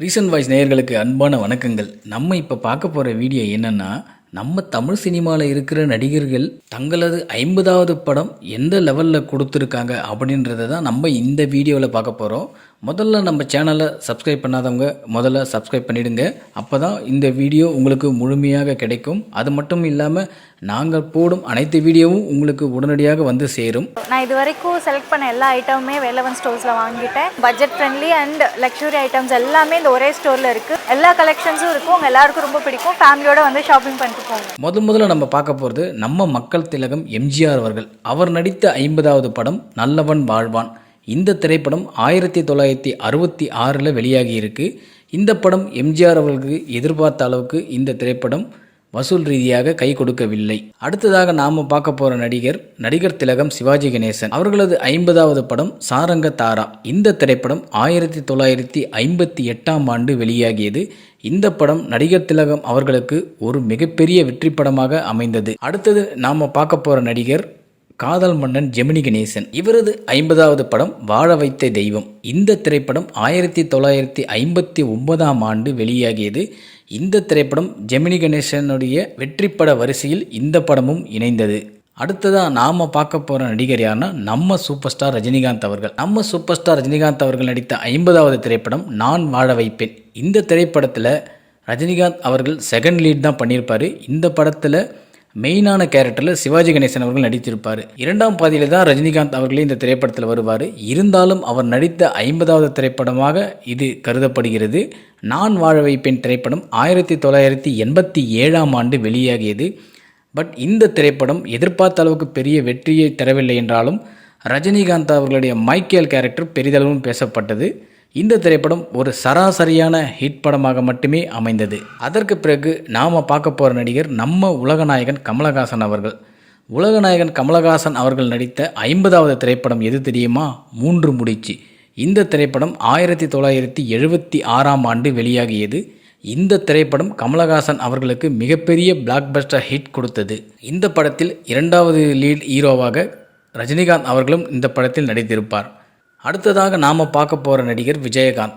Recent voice நேயர்களுக்கு அன்பான வணக்கங்கள். நம்ம இப்போ பார்க்க போகிற வீடியோ என்னென்னா நம்ம தமிழ் சினிமாவில் இருக்கிற நடிகர்கள் தங்களது ஐம்பதாவது படம் எந்த லெவலில் கொடுத்துருக்காங்க அப்படின்றத தான் நம்ம இந்த வீடியோவில் பார்க்க போகிறோம் முதல்ல நம்ம சேனலை சப்ஸ்கிரைப் பண்ணாதவங்க முதல்ல சப்ஸ்கிரைப் பண்ணிடுங்க. அப்போ தான் இந்த வீடியோ உங்களுக்கு முழுமையாக கிடைக்கும். அது மட்டும் இல்லாமல் நாங்கள் போடும் அனைத்து வீடியோவும் உங்களுக்கு உடனடியாக வந்து சேரும். நான் இது வரைக்கும் செலக்ட் பண்ண எல்லா ஐட்டமுமே வேலவன் ஸ்டோர்ஸில் வாங்கிட்டேன். Budget friendly and luxury items எல்லாமே இந்த ஒரே ஸ்டோரில் இருக்குது எல்லா கலெக்ஷன்ஸும் இருக்கும். உங்கள் எல்லாருக்கும் ரொம்ப பிடிக்கும். ஃபேமிலியோட வந்து ஷாப்பிங் பண்ணிட்டு போங்க. முத முதல்ல நம்ம பார்க்க போகிறது நம்ம மக்கள் திலகம் எம்ஜிஆர் அவர்கள். அவர் நடித்த ஐம்பதாவது படம் நல்லவன் வாழ்வான். இந்த திரைப்படம் ஆயிரத்தி தொள்ளாயிரத்தி அறுபத்தி ஆறில் வெளியாகி இருக்கு இந்த படம் எம்ஜிஆர் அவர்களுக்கு எதிர்பார்த்த அளவுக்கு இந்த திரைப்படம் வசூல் ரீதியாக கை கொடுக்கவில்லை. அடுத்ததாக நாம பார்க்க போகிற நடிகர் நடிகர் திலகம் சிவாஜி கணேசன். அவர்களது ஐம்பதாவது படம் சாரங்க தாரா. இந்த திரைப்படம் ஆயிரத்தி தொள்ளாயிரத்தி ஐம்பத்தி எட்டாம் ஆண்டு வெளியாகியது. இந்த படம் நடிகர் திலகம் அவர்களுக்கு ஒரு மிகப்பெரிய வெற்றி படமாக அமைந்தது. அடுத்தது நாம பார்க்க போகிற நடிகர் காதல் மன்னன் ஜெமினி கணேசன். இவரது ஐம்பதாவது படம் வாழ வைத்த தெய்வம். இந்த திரைப்படம் ஆயிரத்தி தொள்ளாயிரத்தி ஐம்பத்தி ஒன்பதாம் ஆண்டு வெளியாகியது. இந்த திரைப்படம் ஜெமினி கணேசனுடைய வெற்றிப்பட வரிசையில் இந்த படமும் இணைந்தது. அடுத்ததாக நாம் பார்க்க போகிற நடிகர் யாருன்னா நம்ம சூப்பர் ஸ்டார் ரஜினிகாந்த் அவர்கள். நம்ம சூப்பர் ஸ்டார் ரஜினிகாந்த் அவர்கள் நடித்த ஐம்பதாவது திரைப்படம் நான் வாழ வைப்பேன். இந்த திரைப்படத்தில் ரஜினிகாந்த் அவர்கள் செகண்ட் லீட் தான் பண்ணியிருப்பார். இந்த படத்தில் மெயினான கேரக்டரில் சிவாஜி கணேசன் அவர்கள் நடித்திருப்பார். இரண்டாம் பாதியில் தான் ரஜினிகாந்த் அவர்களே இந்த திரைப்படத்தில் வருவார். இருந்தாலும் அவர் நடித்த ஐம்பதாவது திரைப்படமாக இது கருதப்படுகிறது. நான் வாழ வைப்பேன் திரைப்படம் ஆயிரத்தி தொள்ளாயிரத்தி எண்பத்தி ஏழாம் ஆண்டு வெளியாகியது. பட் இந்த திரைப்படம் எதிர்பார்த்த அளவுக்கு பெரிய வெற்றியை தரவில்லை என்றாலும் ரஜினிகாந்த் அவர்களுடைய மைக்கேல் கேரக்டர் பெரிதளவும் பேசப்பட்டது. இந்த திரைப்படம் ஒரு சராசரியான ஹிட் படமாக மட்டுமே அமைந்தது. அதற்கு பிறகு நாம் பார்க்க போகிற நடிகர் நம்ம உலகநாயகன் கமலஹாசன் அவர்கள். உலகநாயகன் கமலஹாசன் அவர்கள் நடித்த ஐம்பதாவது திரைப்படம் எது தெரியுமா? மூன்று முடிச்சு. இந்த திரைப்படம் ஆயிரத்தி தொள்ளாயிரத்தி எழுபத்தி ஆறாம் ஆண்டு வெளியாகியது. இந்த திரைப்படம் கமலஹாசன் அவர்களுக்கு மிகப்பெரிய பிளாக்பஸ்டர் ஹிட் கொடுத்தது. இந்த படத்தில் இரண்டாவது லீட் ஹீரோவாக ரஜினிகாந்த் அவர்களும் இந்த படத்தில் நடித்திருப்பார். அடுத்ததாக நாம் பார்க்க போகிற நடிகர் விஜயகாந்த்.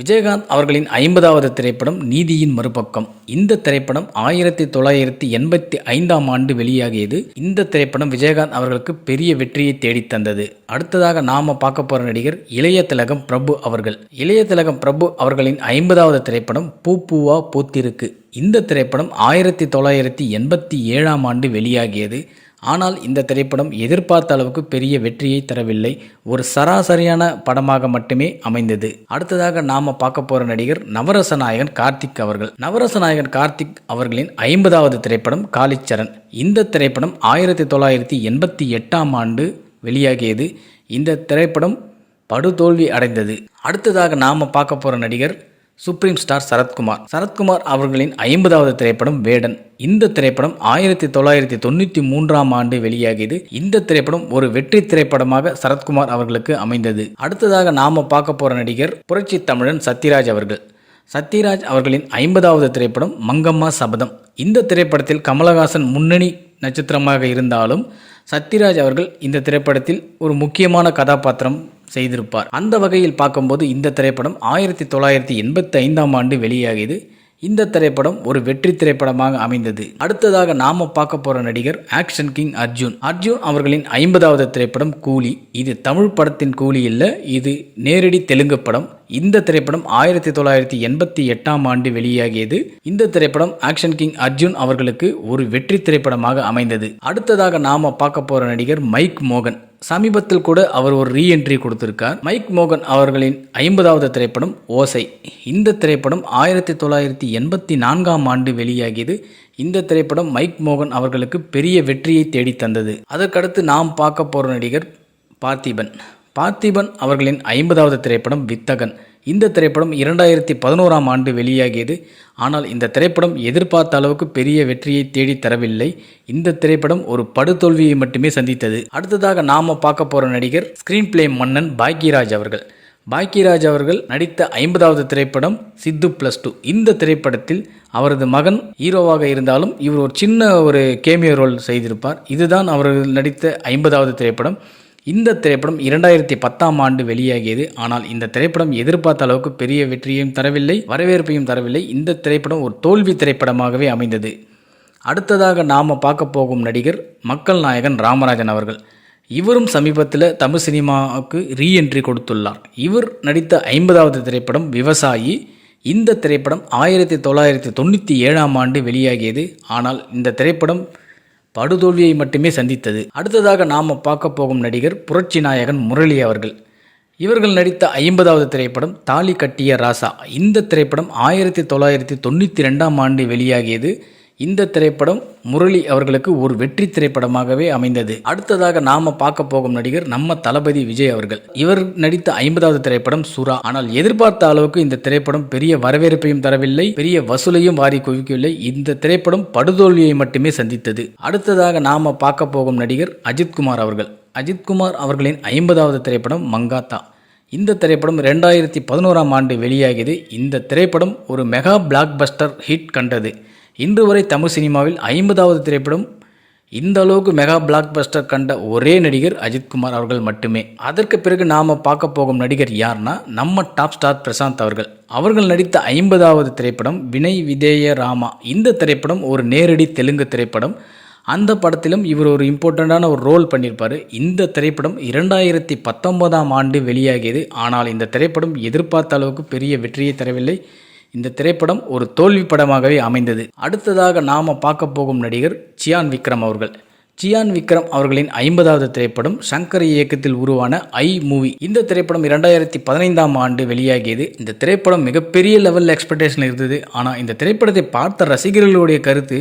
விஜயகாந்த் அவர்களின் ஐம்பதாவது திரைப்படம் நீதியின் மறுபக்கம். இந்த திரைப்படம் ஆயிரத்தி தொள்ளாயிரத்தி எண்பத்தி ஐந்தாம் ஆண்டு வெளியாகியது. இந்த திரைப்படம் விஜயகாந்த் அவர்களுக்கு பெரிய வெற்றியை தேடித் தந்தது. அடுத்ததாக நாம பார்க்க போற நடிகர் இளைய திலகம் பிரபு அவர்கள். இளைய திலகம் பிரபு அவர்களின் ஐம்பதாவது திரைப்படம் பூ பூவா பூத்திருக்கு. இந்த திரைப்படம் ஆயிரத்தி தொள்ளாயிரத்தி எண்பத்தி ஏழாம் ஆண்டு வெளியாகியது. ஆனால் இந்த திரைப்படம் எதிர்பார்த்த அளவுக்கு பெரிய வெற்றியை தரவில்லை. ஒரு சராசரியான படமாக மட்டுமே அமைந்தது. அடுத்ததாக நாம பார்க்க போற நடிகர் நவரசநாயகன் கார்த்திக் அவர்கள். நவரச நாயகன் கார்த்திக் அவர்களின் ஐம்பதாவது திரைப்படம் காளிச்சரண். இந்த திரைப்படம் ஆயிரத்தி தொள்ளாயிரத்தி எண்பத்தி எட்டாம் ஆண்டு வெளியாகியது. இந்த திரைப்படம் படுதோல்வி அடைந்தது. அடுத்ததாக நாம பார்க்க போற நடிகர் சுப்ரீம் ஸ்டார் சரத்குமார். சரத்குமார் அவர்களின் ஐம்பதாவது திரைப்படம் வேடன். இந்த திரைப்படம் ஆயிரத்தி தொள்ளாயிரத்தி தொண்ணூற்றி மூன்றாம் ஆண்டு வெளியாகியது. இந்த திரைப்படம் ஒரு வெற்றி திரைப்படமாக சரத்குமார் அவர்களுக்கு அமைந்தது. அடுத்ததாக நாம பார்க்க போற நடிகர் புரட்சி தமிழன் சத்யராஜ் அவர்கள். சத்யராஜ் அவர்களின் ஐம்பதாவது திரைப்படம் மங்கம்மா சபதம். இந்த திரைப்படத்தில் கமலஹாசன் முன்னணி நட்சத்திரமாக இருந்தாலும் சத்யராஜ் அவர்கள் இந்த திரைப்படத்தில் ஒரு முக்கியமான கதாபாத்திரம் செய்திருப்பார். அந்த வகையில் பார்க்கும்போது இந்த திரைப்படம் ஆயிரத்தி தொள்ளாயிரத்தி எண்பத்தி ஐந்தாம் ஆண்டு வெளியாகியது. இந்த திரைப்படம் ஒரு வெற்றி திரைப்படமாக அமைந்தது. அடுத்ததாக நாம பார்க்க போற நடிகர் ஆக்ஷன் கிங் அர்ஜுன். அர்ஜுன் அவர்களின் ஐம்பதாவது திரைப்படம் கூலி. இது தமிழ் படத்தின் கூலி இல்ல இது நேரடி தெலுங்கு படம். இந்த திரைப்படம் ஆயிரத்தி தொள்ளாயிரத்தி எண்பத்தி எட்டாம் ஆண்டு வெளியாகியது. இந்த திரைப்படம் ஆக்ஷன் கிங் அர்ஜுன் அவர்களுக்கு ஒரு வெற்றி திரைப்படமாக அமைந்தது. அடுத்ததாக நாம பார்க்க போற நடிகர் மைக் மோகன். சமீபத்தில் கூட அவர் ஒரு ரீஎன்ட்ரி கொடுத்திருக்கார். மைக் மோகன் அவர்களின் ஐம்பதாவது திரைப்படம் ஓசை. இந்த திரைப்படம் ஆயிரத்தி தொள்ளாயிரத்தி எண்பத்தி நான்காம் ஆண்டு வெளியாகியது. இந்த திரைப்படம் மைக் மோகன் அவர்களுக்கு பெரிய வெற்றியை தேடி தந்தது அதற்கடுத்து நாம் பார்க்க போற நடிகர் பார்த்திபன். பார்த்திபன் அவர்களின் ஐம்பதாவது திரைப்படம் வித்தகன். இந்த திரைப்படம் இரண்டாயிரத்தி பதினோராம் ஆண்டு வெளியாகியது. ஆனால் இந்த திரைப்படம் எதிர்பார்த்த அளவுக்கு பெரிய வெற்றியை தேடி தரவில்லை. இந்த திரைப்படம் ஒரு படுதோல்வியை மட்டுமே சந்தித்தது. அடுத்ததாக நாம பார்க்க போற நடிகர் ஸ்கிரீன் பிளே மன்னன் பாக்யராஜ் அவர்கள். பாக்யராஜ் அவர்கள் நடித்த ஐம்பதாவது திரைப்படம் சித்து பிளஸ் டூ இந்த திரைப்படத்தில் அவரது மகன் ஹீரோவாக இருந்தாலும் இவர் ஒரு சின்ன ஒரு கேமியோ ரோல் செய்திருப்பார். இதுதான் அவர்கள் நடித்த ஐம்பதாவது திரைப்படம். இந்த திரைப்படம் இரண்டாயிரத்தி பத்தாம் ஆண்டு வெளியாகியது. ஆனால் இந்த திரைப்படம் எதிர்பார்த்த அளவுக்கு பெரிய வெற்றியையும் தரவில்லை வரவேற்பையும் தரவில்லை. இந்த திரைப்படம் ஒரு தோல்வி திரைப்படமாகவே அமைந்தது. அடுத்ததாக நாம் பார்க்க போகும் நடிகர் மக்கள் நாயகன் ராமராஜன் அவர்கள். இவரும் சமீபத்தில் தமிழ் சினிமாவுக்கு ரீஎன்ட்ரி கொடுத்துள்ளார். இவர் நடித்த ஐம்பதாவது திரைப்படம் விவசாயி. இந்த திரைப்படம் ஆயிரத்தி தொள்ளாயிரத்தி தொண்ணூற்றி ஏழாம் ஆண்டு வெளியாகியது. ஆனால் இந்த திரைப்படம் படுதோல்வியை மட்டுமே சந்தித்தது. அடுத்ததாக நாம் பார்க்க போகும் நடிகர் புரட்சி நாயகன் முரளி அவர்கள். இவர்கள் நடித்த ஐம்பதாவது திரைப்படம் தாலி கட்டிய ராசா. இந்த திரைப்படம் ஆயிரத்தி தொள்ளாயிரத்தி தொண்ணூற்றி ரெண்டாம் ஆண்டு வெளியாகியது இந்த திரைப்படம் முரளி அவர்களுக்கு ஒரு வெற்றி திரைப்படமாகவே அமைந்தது. அடுத்ததாக நாம பார்க்க போகும் நடிகர் நம்ம தளபதி விஜய் அவர்கள். இவர் நடித்த ஐம்பதாவது திரைப்படம் சுறா. ஆனால் எதிர்பார்த்த அளவுக்கு இந்த திரைப்படம் பெரிய வரவேற்பையும் தரவில்லை பெரிய வசூலையும் வாரி குவிக்கவில்லை. இந்த திரைப்படம் படுதோல்வியை மட்டுமே சந்தித்தது. அடுத்ததாக நாம பார்க்க போகும் நடிகர் அஜித்குமார் அவர்கள். அஜித்குமார் அவர்களின் ஐம்பதாவது திரைப்படம் மங்காத்தா. இந்த திரைப்படம் ரெண்டாயிரத்தி பதினோராம் ஆண்டு வெளியாகியது. இந்த திரைப்படம் ஒரு மெகா பிளாக் பஸ்டர் ஹிட் கண்டது. இன்று வரை தமிழ் சினிமாவில் ஐம்பதாவது திரைப்படம் இந்த அளவுக்கு மெகா பிளாக் பஸ்டர் கண்ட ஒரே நடிகர் அஜித்குமார் அவர்கள் மட்டுமே. அதற்கு பிறகு நாம் பார்க்க போகும் நடிகர் யார்னா நம்ம டாப் ஸ்டார் பிரசாந்த் அவர்கள். அவர்கள் நடித்த ஐம்பதாவது திரைப்படம் வினய் விதேய ராமா இந்த திரைப்படம் ஒரு நேரடி தெலுங்கு திரைப்படம். அந்த படத்திலும் இவர் ஒரு இம்பார்ட்டண்ட்டான ஒரு ரோல் பண்ணியிருப்பார். இந்த திரைப்படம் இரண்டாயிரத்தி பத்தொன்பதாம் ஆண்டு வெளியாகியது. ஆனால் இந்த திரைப்படம் எதிர்பார்த்த அளவுக்கு பெரிய வெற்றியை தரவில்லை. இந்த திரைப்படம் ஒரு தோல்வி படமாகவே அமைந்தது. அடுத்ததாக நாம் பார்க்க போகும் நடிகர் சியான் விக்ரம் அவர்கள். சியான் விக்ரம் அவர்களின் ஐம்பதாவது திரைப்படம் சங்கர் இயக்கத்தில் உருவான ஐ மூவி. இந்த திரைப்படம் இரண்டாயிரத்தி பதினைந்தாம் ஆண்டு வெளியாகியது. இந்த திரைப்படம் மிகப்பெரிய லெவல் எக்ஸ்பெக்டேஷன் இருந்தது. ஆனால் இந்த திரைப்படத்தை பார்த்த ரசிகர்களுடைய கருத்து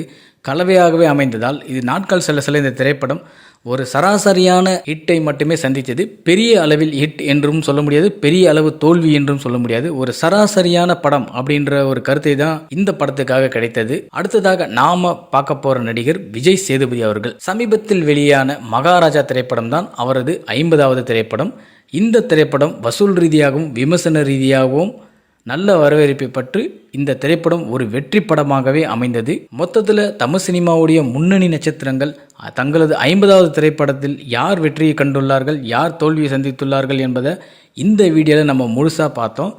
கலவையாகவே அமைந்ததால் இது நாட்கள் செல்ல செல்ல இந்த திரைப்படம் ஒரு சராசரியான ஹிட்டை மட்டுமே சந்தித்தது. பெரிய அளவில் ஹிட் என்றும் சொல்ல முடியாது பெரிய அளவு தோல்வி என்றும் சொல்ல முடியாது. ஒரு சராசரியான படம் அப்படின்ற ஒரு கருத்தை தான் இந்த படத்துக்காக கிடைத்தது. அடுத்ததாக நாம பார்க்க போற நடிகர் விஜய் சேதுபதி அவர்கள். சமீபத்தில் வெளியான மகாராஜா திரைப்படம் தான் அவரது ஐம்பதாவது திரைப்படம். இந்த திரைப்படம் வசூல் ரீதியாகவும் விமர்சன ரீதியாகவும் நல்ல வரவேற்பை பற்று இந்த திரைப்படம் ஒரு வெற்றி படமாகவே அமைந்தது. மொத்தத்தில் தமிழ் சினிமாவுடைய முன்னணி நட்சத்திரங்கள் தங்களது ஐம்பதாவது திரைப்படத்தில் யார் வெற்றியை கண்டுள்ளார்கள் யார் தோல்வியை சந்தித்துள்ளார்கள் என்பதை இந்த வீடியோவில் நம்ம முழுசாக பார்த்தோம்.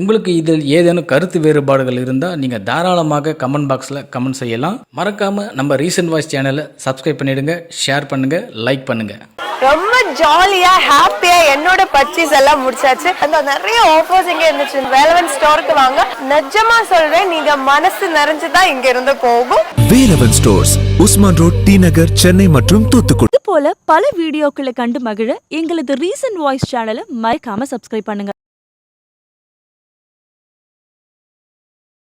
உங்களுக்கு இதில் ஏதேனும் கருத்து வேறுபாடுகள் இருந்தால் நீங்கள் தாராளமாக கமெண்ட் பாக்ஸில் கமெண்ட் செய்யலாம். மறக்காமல் நம்ம ரீசன்ட் வாய்ஸ் சேனலை சப்ஸ்கிரைப் பண்ணிடுங்க ஷேர் பண்ணுங்கள் லைக் பண்ணுங்கள் ரொம்ப ஜாலியா ஹாப்பியா என்னோட பர்ச்சேஸ் எல்லாம் முடிச்சாச்சு. அந்த நிறைய ஆஃபர்ஸ் இங்க இருந்துச்சு. வேலவன் ஸ்டோருக்கு வாங்க. நிஜமா சொல்றேன் நீங்க மனசு நிறைஞ்சுதான் இங்க இருந்து போகும். Velavan stores Usman road T Nagar Chennai மற்றும் தூத்துக்குடி. இது போல பல வீடியோக்களை கண்டு மகிழ எங்களது ரீசன்ட் வாய்ஸ் சேனலை மறக்காம சப்ஸ்கிரைப் பண்ணுங்க.